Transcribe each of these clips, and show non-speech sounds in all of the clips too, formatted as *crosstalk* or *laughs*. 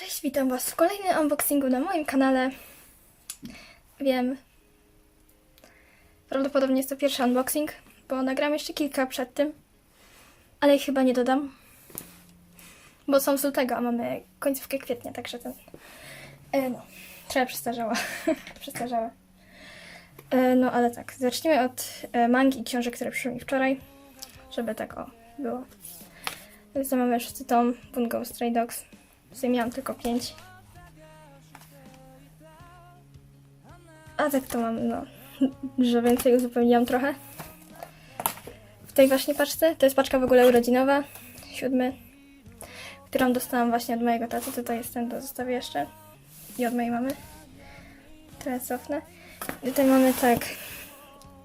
Cześć, witam Was w kolejnym unboxingu na moim kanale. Wiem, prawdopodobnie jest to pierwszy unboxing, bo nagram jeszcze kilka przed tym, ale ich chyba nie dodam, bo są z lutego, a mamy końcówkę kwietnia, także ten, e, no, trochę przestarzała, *laughs* przestarzała. E, no ale tak, zacznijmy od e, mangi i książek, które przyszły mi wczoraj, żeby tak o, było. Więc mamy już tom Bungo Stray Dogs. W sumie miałam tylko pięć. A tak to mam, no, *laughs* że więcej uzupełniłam trochę. W tej właśnie paczce, to jest paczka w ogóle urodzinowa, siódmy, którą dostałam właśnie od mojego taty, tutaj jest ten, to zostawię jeszcze. I od mojej mamy. Teraz cofnę. Tutaj mamy tak,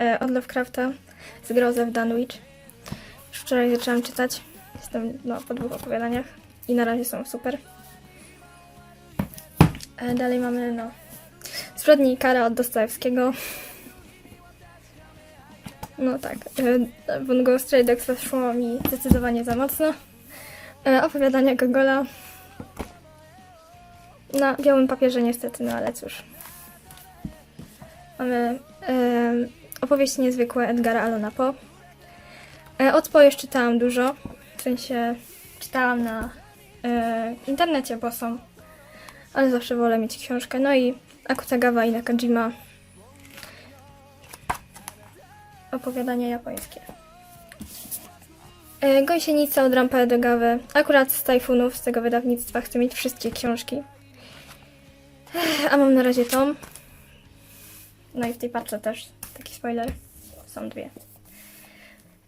e, od Lovecrafta z Grozę w Dunwich. Już wczoraj zaczęłam czytać. Jestem no, po dwóch opowiadaniach i na razie są super. E, dalej mamy no zbrodni i kara od Dostojewskiego. No tak, e, Bungo Stray Dogs weszło mi zdecydowanie za mocno. E, opowiadania Gogola. Na białym papierze niestety, no ale cóż. Mamy e, opowieści niezwykłe Edgara Allana Poe. E, Od Poe już czytałam dużo. W sensie czytałam na e, internecie, bo są. Ale zawsze wolę mieć książkę. No i Akutagawa i Nakajima. Opowiadania japońskie. E, Gąsienica od Rampa do Gawy. Akurat z tajfunów z tego wydawnictwa chcę mieć wszystkie książki. A mam na razie tom. No i w tej paczce też taki spoiler. Są dwie.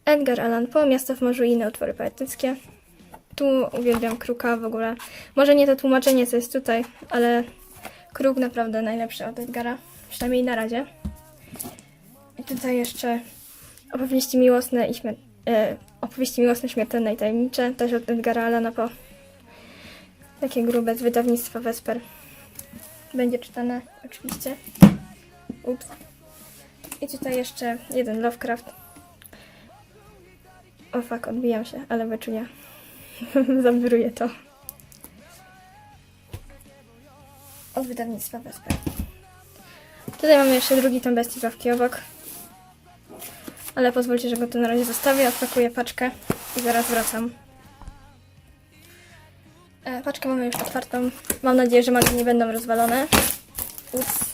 Edgar Allan Poe, Miasto w morzu i inne utwory poetyckie. Tu uwielbiam Kruka w ogóle. Może nie to tłumaczenie, co jest tutaj, ale Kruk naprawdę najlepszy od Edgara. Przynajmniej na razie. I tutaj jeszcze opowieści miłosne i śmier- e, opowieści miłosne, śmiertelne i tajemnicze. Też od Edgara Allana Poe. Takie grube z wydawnictwa Vesper. Będzie czytane oczywiście. Ups. I tutaj jeszcze jeden Lovecraft. O fuck, odbijam się, ale wyczunia. *laughs* Zabiruję to. Od wydawnictwa Vesper. Tutaj mamy jeszcze drugi tom bestii Bawki obok. Ale pozwólcie, że go tu na razie zostawię. Odpakuję paczkę i zaraz wracam. E, paczkę mamy już otwartą. Mam nadzieję, że magi nie będą rozwalone. Ups.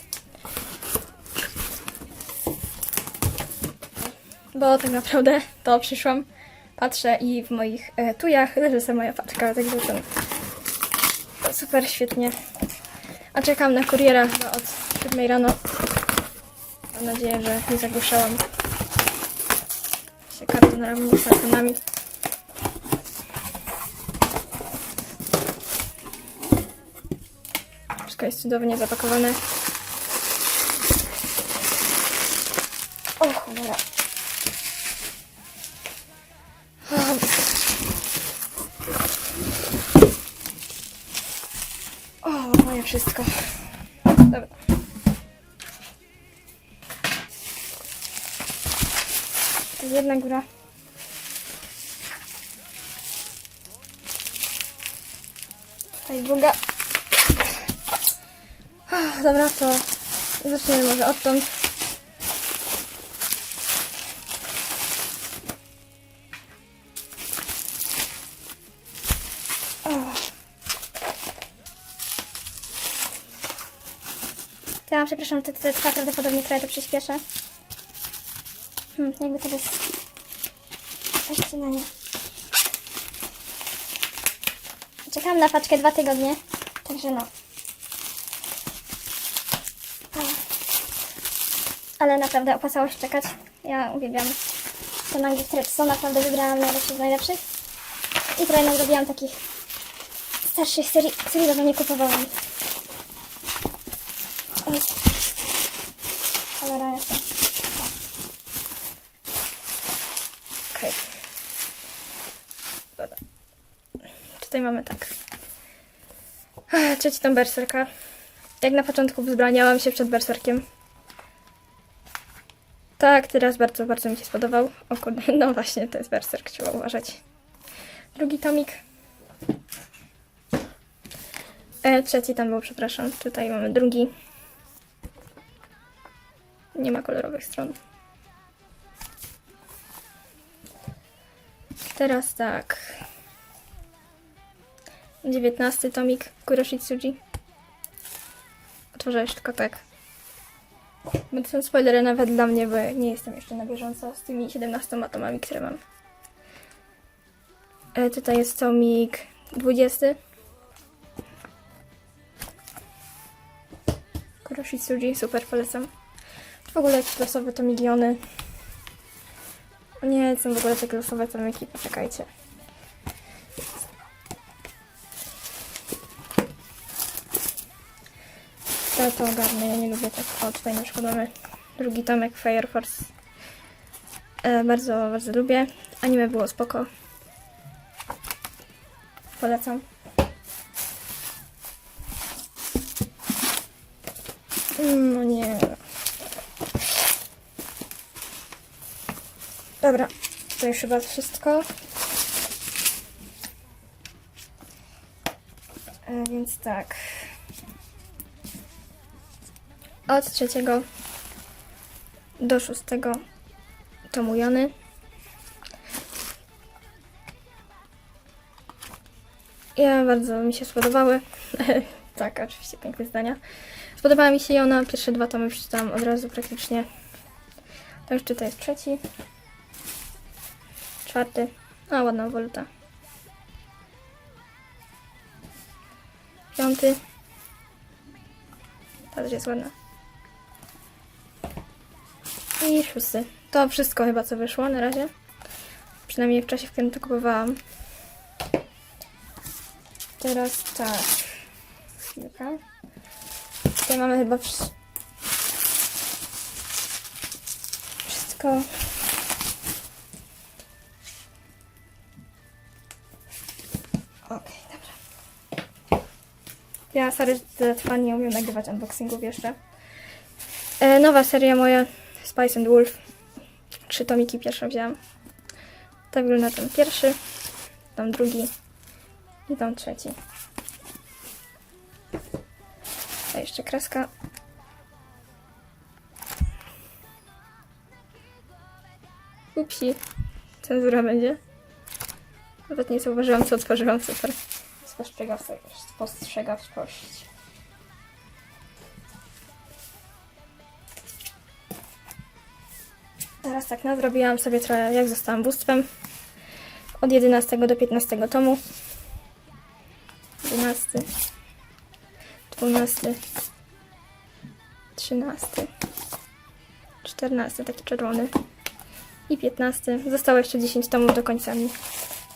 Bo tak naprawdę to przyszłam, patrzę i w moich e, tujach leży sobie moja paczka, także to super świetnie. A czekam na kuriera chyba od 7 rano. Mam nadzieję, że nie zagłuszałam się kartonami, kartonami. Wszystko jest cudownie zapakowane. O cholera. Wszystko. Dobra. Jedna góra. Tutaj druga. Dobra, to zaczniemy może odtąd. Ja przepraszam, te, te prawdopodobnie trochę to przyspieszę. Hmm, jakby jest... Weźcie na nie. Czekałam na paczkę dwa tygodnie, także no. Ale naprawdę opłacało się czekać. Ja uwielbiam te mangi, które są naprawdę wybrałam najlepsze z najlepszych. I trochę nadrobiłam takich starszych serii, których dawno nie kupowałam. Cholera jestem. Okej. Dobra. Tutaj mamy tak. Trzeci tom Berserka. Jak na początku wzbraniałam się przed Berserkiem. Tak, teraz bardzo, bardzo mi się spodobał. O kurde, *laughs* no właśnie, to jest Berserk, trzeba uważać. Drugi tomik. E, trzeci tam był, przepraszam. Tutaj mamy drugi. Nie ma kolorowych stron. Teraz tak. 19 tomik Kuroshitsuji. Otworzę jeszcze tylko tak. Bo to są spoilery nawet dla mnie, bo nie jestem jeszcze na bieżąco z tymi 17 tomami, które mam. E, tutaj jest tomik 20. Kuroshitsuji, super, polecam. W ogóle jakieś losowe to miliony. O nie, są w ogóle takie losowe tomiki, poczekajcie. To to ogarnę, ja nie lubię tak. O, tutaj na przykład mamy drugi tomek Fire Force. E, bardzo, bardzo lubię. Anime było spoko. Polecam. Mm, No nie. Dobra, to już chyba wszystko. E, więc tak. Od trzeciego do szóstego tomu Jony. Ja bardzo mi się spodobały. *laughs* tak, oczywiście piękne zdania. Spodobała mi się Jona. Pierwsze dwa tomy przeczytałam od razu praktycznie. To już tutaj jest trzeci. Czwarty. A, ładna waluta. Piąty. Ta jest ładna. I szósty. To wszystko chyba co wyszło na razie. Przynajmniej w czasie, w którym to kupowałam. Teraz tak. Chwilkę. Tutaj mamy chyba wsz- wszystko. Ja sorry, że nie umiem nagrywać unboxingów jeszcze. E, nowa seria moja, Spice and Wolf. Trzy tomiki pierwsze wzięłam. Tak wygląda ten pierwszy, tam drugi i tam trzeci. A jeszcze kreska. Upsi. Cenzura będzie. Nawet nie zauważyłam, co otworzyłam. Super. Spostrzegawczość. Spostrzegawczość. Teraz tak, nadrobiłam sobie trochę, jak zostałam bóstwem. Od 11 do 15 tomu. 11, 12, 13, 14, taki czerwony i 15. Zostało jeszcze 10 tomów do końca mi.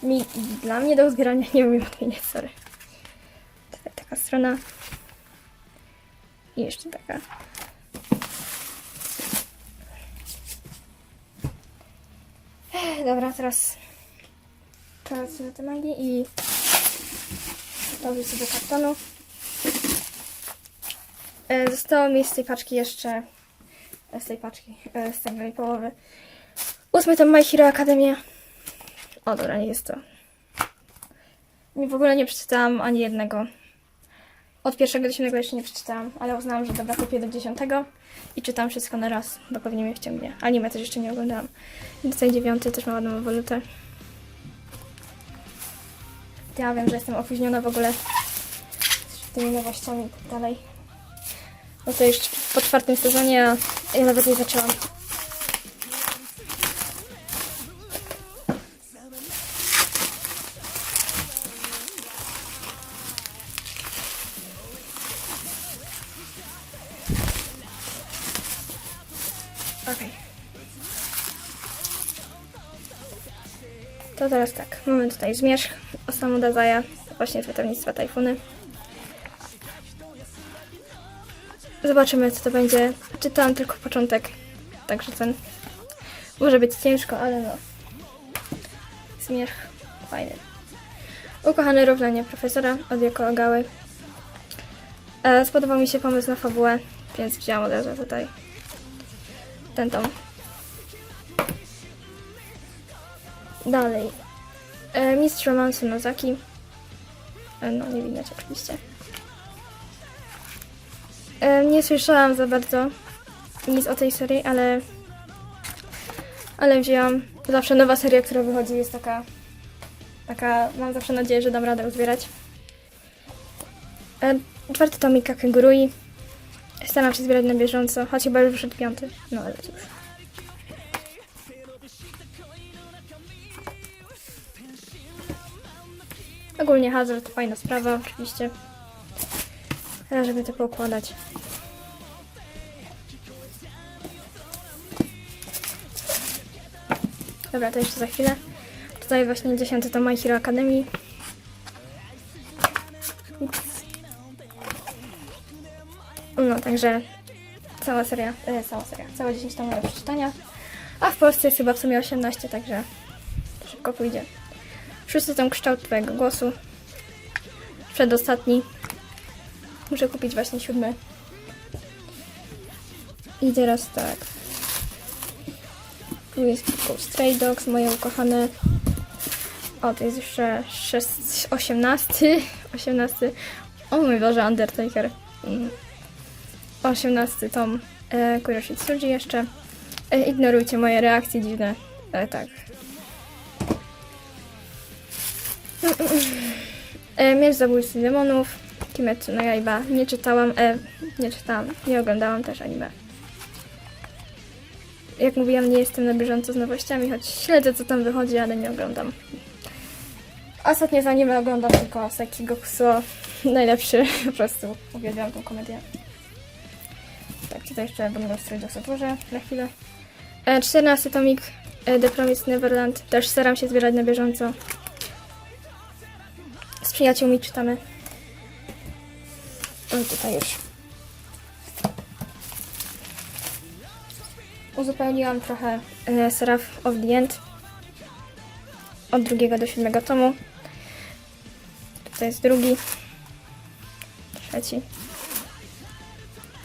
Mi dla mnie do zbierania nie umiem odmieniać, sorry. Tutaj taka strona. I jeszcze taka. Dobra, teraz teraz na te magii i dołożę sobie kartonu. E, Zostało mi z tej paczki jeszcze e, z tej paczki, e, z tej połowy. Ósmy to My Hero Academia. O dobra, nie jest to. Nie, w ogóle nie przeczytałam ani jednego. Od pierwszego do siódmego jeszcze nie przeczytałam, ale uznałam, że dobra, kupię do dziesiątego i czytam wszystko na raz, bo pewnie mnie wciągnie. Anime też jeszcze nie oglądałam. Tutaj dziewiąty też ma ładną walutę. Ja wiem, że jestem opóźniona w ogóle z tymi nowościami i tak dalej. No to już po czwartym sezonie, a ja nawet nie zaczęłam. To teraz tak, mamy tutaj zmierzch Osamu Dazaja, właśnie z wydawnictwa Tajfuny. Zobaczymy, co to będzie. Czytałam tylko początek, także ten może być ciężko, ale no. Zmierzch fajny. Ukochane równanie profesora od Joko Ogały. E, spodobał mi się pomysł na fabułę, więc wzięłam od razu tutaj ten tom. Dalej. E, Mistrz romansu Nozaki. E, no, nie widać oczywiście. E, nie słyszałam za bardzo nic o tej serii, ale ale wzięłam. Zawsze nowa seria, która wychodzi jest taka taka, mam zawsze nadzieję, że dam radę uzbierać. E, czwarty tomik Kakegurui. Staram się zbierać na bieżąco, choć chyba już wyszedł piąty. No ale cóż. Ogólnie Hazard fajna sprawa, oczywiście. Teraz, żeby to poukładać. Dobra, to jeszcze za chwilę. Tutaj właśnie 10 to My Hero Academy. No, także cała seria, e, cała seria, całe 10 tomów do przeczytania. A w Polsce jest chyba w sumie 18, także szybko pójdzie. Szósty tom kształt twojego głosu. Przedostatni. Muszę kupić właśnie siódmy. I teraz tak. Tu jest tylko Stray Dogs, moje ukochane. O, to jest jeszcze 6, 18. 18. O mój Boże, Undertaker. Mm. 18 tom e, Kuroshi Tsuji jeszcze. E, ignorujcie moje reakcje dziwne. E, tak. E, Miecz zabójcy demonów. Kimetsu no Yaiba. Nie czytałam, e, nie czytałam, nie oglądałam też anime. Jak mówiłam, nie jestem na bieżąco z nowościami, choć śledzę co tam wychodzi, ale nie oglądam. Ostatnio z anime oglądam tylko Sekigo Kusuo. *laughs* Najlepszy, po prostu uwielbiam tą komedię. Tak, tutaj jeszcze będę strój do otworzę na chwilę. E, 14 tomik e, The Promised Neverland. Też staram się zbierać na bieżąco. Przyjaciółmi czytamy. O, tutaj już. Uzupełniłam trochę e, Seraph of the End. Od drugiego do siódmego tomu. Tutaj jest drugi. Trzeci.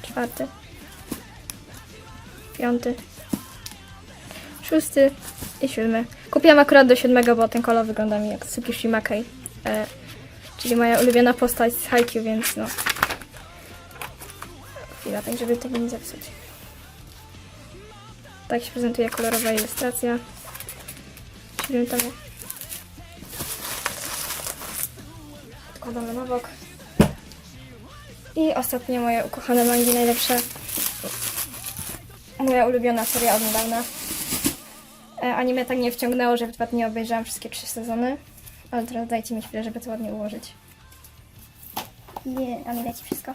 Czwarty. Piąty. Szósty i siódmy. Kupiłam akurat do siódmego, bo ten kolor wygląda mi jak Tsukishima Kei. Czyli moja ulubiona postać z Haikyuu, więc no. Chwila, tak żeby tego nie zepsuć. Tak się prezentuje kolorowa ilustracja. Siódmy tomu. Odkładamy na bok. I ostatnie moje ukochane mangi, najlepsze. Moja ulubiona seria od niedawna. E, anime tak mnie wciągnęło, że w dwa dni obejrzałam wszystkie trzy sezony. Ale teraz dajcie mi chwilę, żeby to ładnie ułożyć. Nie, a mi dajcie wszystko.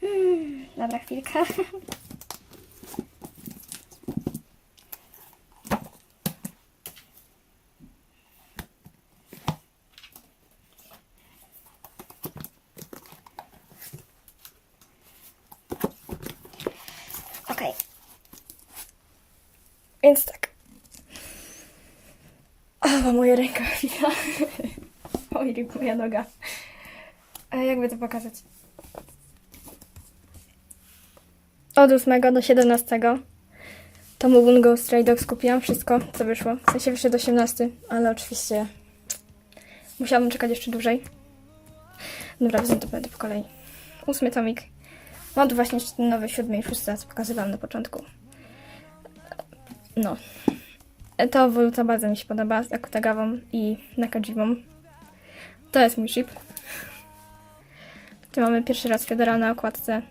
Hmm, dobra, chwilka. *laughs* Okej. Więc tak. O, moja ręka chwila. *laughs* Oj, moja noga. A jakby to pokazać? Od 8 do 17 tomu Bungo Stray Dogs kupiłam wszystko, co wyszło. W sensie wyszedł 18, ale oczywiście musiałabym czekać jeszcze dłużej. Dobra, wezmę to będę po kolei. Ósmy tomik. Mam tu właśnie nowy siódmy i szósty, co pokazywałam na początku. No. Ta ewoluta bardzo mi się podoba z Akutagawą i Nakajimą. To jest mój ship. Tu mamy pierwszy raz Fedora na okładce.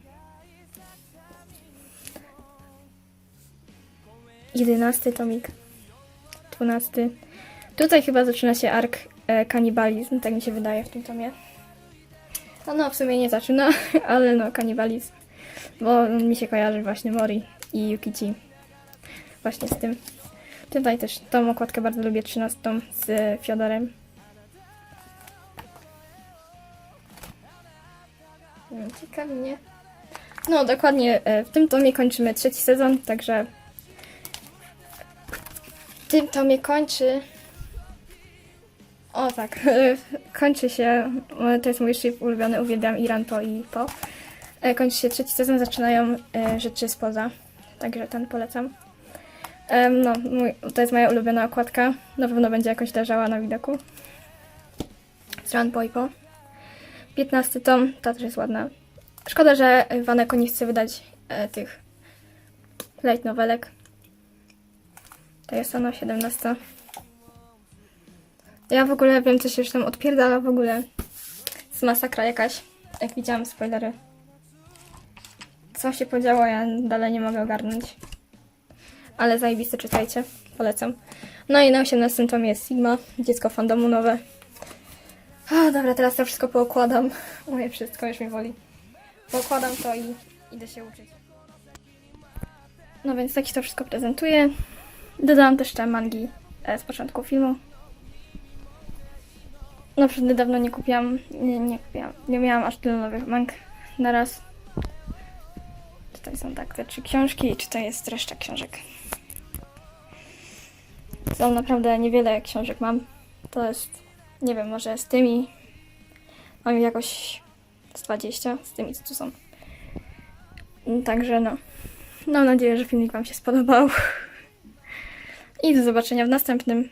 Jedenasty tomik. Dwunasty. Tutaj chyba zaczyna się ark e, kanibalizm, tak mi się wydaje w tym tomie. No, no w sumie nie zaczyna, *laughs* ale no kanibalizm. Bo mi się kojarzy właśnie Mori i Yukichi. Właśnie z tym. Tutaj też tą okładkę bardzo lubię, 13 z Fiodorem. Hmm, Ciekawi mnie. No dokładnie, e, w tym tomie kończymy trzeci sezon, także w tym tomie kończy o tak, *laughs* kończy się, to jest mój ship ulubiony, uwielbiam Iran Po i Po. E, Kończy się trzeci sezon, zaczynają e, rzeczy spoza, także ten polecam. No, mój, to jest moja ulubiona okładka, na pewno będzie jakoś leżała na widoku. z Run Boypo. 15 tom, ta też jest ładna. Szkoda, że Waneko nie chce wydać e, tych light novelek. To jest ono 17. Ja w ogóle wiem, co się już tam odpierdala w ogóle. Z masakra jakaś. Jak widziałam spoilery. Co się podziało, ja dalej nie mogę ogarnąć. Ale zajebiste, czytajcie. Polecam. No i na 18 tomie jest Sigma, dziecko fandomu nowe. A, dobra, teraz to wszystko poukładam. Moje wszystko już mi woli. Poukładam to i idę się uczyć. No więc tak to wszystko prezentuje. Dodałam też te mangi e, z początku filmu. Na przykład niedawno nie kupiłam, nie, nie kupiłam, nie miałam aż tylu nowych mang na raz. Są tak te trzy książki i tutaj jest reszta książek. Są naprawdę niewiele książek mam. To jest, nie wiem, może z tymi mam jakoś z 20, z tymi co tu są. Także no. Mam nadzieję, że filmik Wam się spodobał. I do zobaczenia w następnym.